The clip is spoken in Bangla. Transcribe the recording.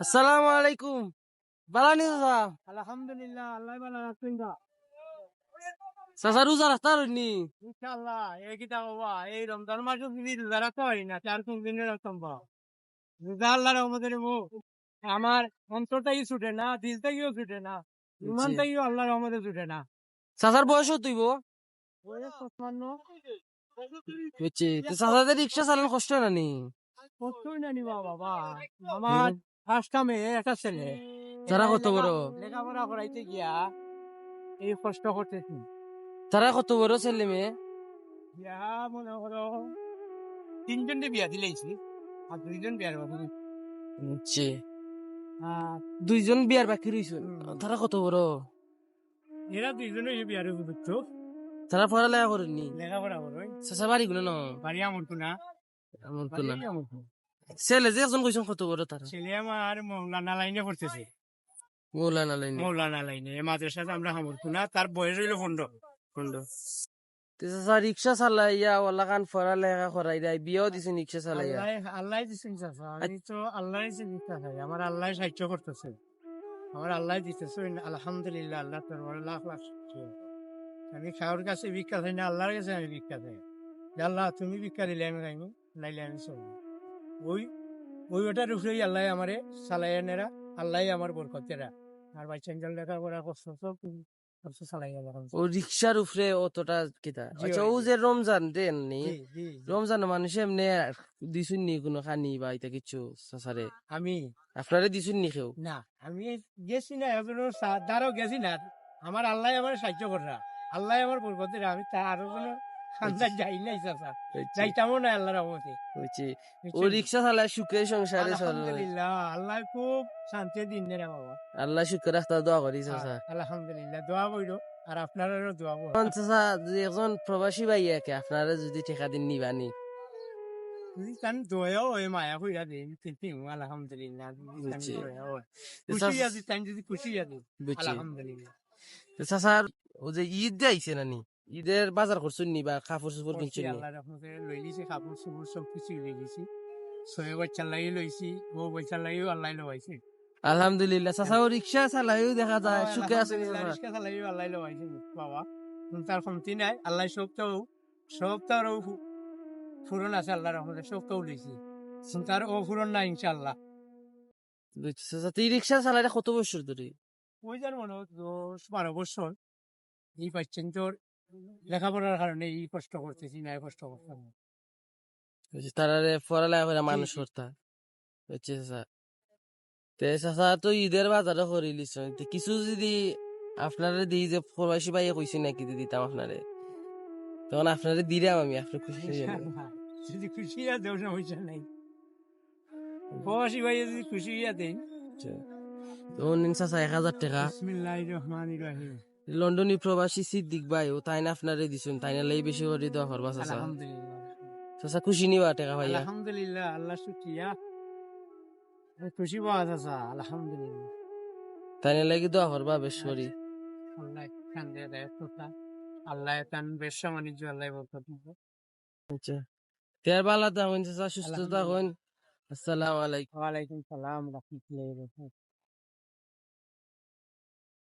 আসসালামু আলাইকুম। বালানি চাচা আলহামদুলিল্লাহ আল্লাহ ভালো রাখছেন চাচা রোজা রাখতে পারেননি ইনশাআল্লাহ এই কিতা বাবা এই রমজান মাসে যদি রোজা রাখতে পারি না চার কোন দিনে রাখতাম বা রোজা আমার অন্তরটাই ছুটে না ছুটে না ছুটে না। চাচার বয়স হইব? বয়স পঁচপান্ন। চাচাদের রিক্সা চালানো কষ্ট না নি? কতই না নিবা বাবা আমার ফার্স্ট টাইমে একটা ছেলে। তারা কত বড়? লেখাপড়া করাইতে গিয়া এই কষ্ট করতেছি। তারা কত বড় ছেলে মেয়ে? বিয়া মনে করো তিনজনকে বিয়া দিলেইছি আর দুইজন বিয়ার বাকি বুঝছি দুইজন বিয়ার বাকি রইছে? তারা কত বড়? এরা দুইজনে এই বিয়ার উপযুক্ত তারা পড়ালেখা করেননি? লেখাপড়া চাচা বাড়ি গুলো না বাড়ি আমার না না আমার তো। ছেলে যে একজন কইছেন কত বড় তারা? ছেলে আমার মৌলানা লাইনে পড়তেছে। মৌলানা লাইনে মৌলানা লাইনে মাদ্রাসাতে আমরা তার বয়স হইল পনেরো। চাচা রিক্সা চালাইয়া ওলা কান পড়ালেখা করাই দেয় বিয়াও দিছে রিক্সা চালাইয়া। আল্লাহ চাচা আমি তো আল্লাহ চিন্তা চাই আমার আল্লাহ সাহায্য করতেছে। আমার আল্লাহ দিতেছে আলহামদুলিল্লাহ আল্লাহ তোর লাখ লাখ। আমি খাওয়ার কাছে ভিক্ষা চাই না আল্লাহর কাছে আমি ভিক্ষা চাই। আল্লাহ তুমি ভিক্ষা দিলে আমি খাইব নাইলে আমি চলবো। ওই ওই ওটার উপরেই আল্লাহ আমারে চালাইয়া নেরা আল্লাহ আমার বরকতেরা আর বাচ্চা লেখা করা কষ্ট সব ও রিক্সার উপরে অতটা কিতা? আচ্ছা ও যে রমজান দেন নি। রমজান মানুষ এমনি দিছুন নি কোনো খানি বা এটা কিছু আমি? আপনারে দিছুন নি কেউ? না আমি গেছি না এখনও দ্বারাও গেছি না। আমার আল্লাহ আমার সাহায্য করা আল্লাহ আমার বরকতের আমি তা আরও কোনো খান্দার যাই নাই চাচা। যাইতামও না আল্লাহর রহমতে। বুঝছি। ও রিক্সা চালায় সুখে সংসারে আলহামদুলিল্লাহ আল্লাহ খুব শান্তি দিন রে বাবা। আল্লাহ শুক্র রাখতে দোয়া করি চাচা। আলহামদুলিল্লাহ দোয়া বইরো আর আপনারও দোয়া বইরো চাচা যদি একজন প্রবাসী ভাই একে আপনারা যদি ঠেকা দিন নিবানি তান দোয়াও ওই মায়া কইরা দিন কিন্তু আলহামদুলিল্লাহ খুশি আছি তাই যদি খুশি আছি বুঝছি। আলহামদুলিল্লাহ। তো চাচার ও যে ঈদ নানি ঈদের বাজার করছুন নি বা কাপড় চোপড় কিনছুন নি? আল্লাহর রহমতে লই লিছি কাপড় চোপড় সব কিছু লই লিছি ছয় বাচ্চার লাগি লইছি ও বাচ্চার লাগিও আল্লাহ লওয়াইছে আলহামদুলিল্লাহ চাচা ও রিক্সা চালাইও দেখা যায় সুখে আছে রিক্সা চালাইও আল্লাহ লওয়াইছে বাবা। তার কমতি নাই আল্লাহ সবটাও সবটাও ফুরন আছে আল্লাহর রহমতে সবটাও লইছি। তার ও ফুরন নাই ইনশাআল্লাহ। বুঝছি তুই রিক্সা চালাইলে কত বছর ধরে? ওই যার মনে দশ বারো বছর। এই পাচ্ছেন তোর লেখাপড়ার কারণে এই কষ্ট করতেছি না কষ্ট করতাম তারারে পড়ালেখা করে মানুষ জি। করতা তে চাচা তো ঈদের করে কিছু যদি আপনারে দিই যে ভাইয়ে কইছি নাকি দি দিতাম আপনারে তখন আপনারে দিলাম আমি আপনি খুশি। যদি খুশি হইয়া দেও সমস্যা নাই। প্রবাসী ভাই যদি খুশি দেন তখন চাচা এক হাজার টাকা। রহিম। লন্ডনী প্রবাসী সিদ্দিক ভাই ও তাই না আপনারে দিছুন? তাই না লাই বেশি করে দেওয়া করবা চাচা? চাচা খুশি নিবা টাকা ভাইয়া? আলহামদুলিল্লাহ আল্লাহ শুক্রিয়া। খুশি পাওয়া যাচ্ছে আলহামদুলিল্লাহ। তাই না লাগি দেওয়া করবা বেশ করি। আল্লাহ দিয়ে দেয় তান ব্যবসা বাণিজ্য আল্লাহ বলতে আচ্ছা। তের বালা থাকুন চাচা সুস্থ থাকুন। আসসালামু আলাইকুম। ওয়ালাইকুম সালাম রহমতুল্লাহ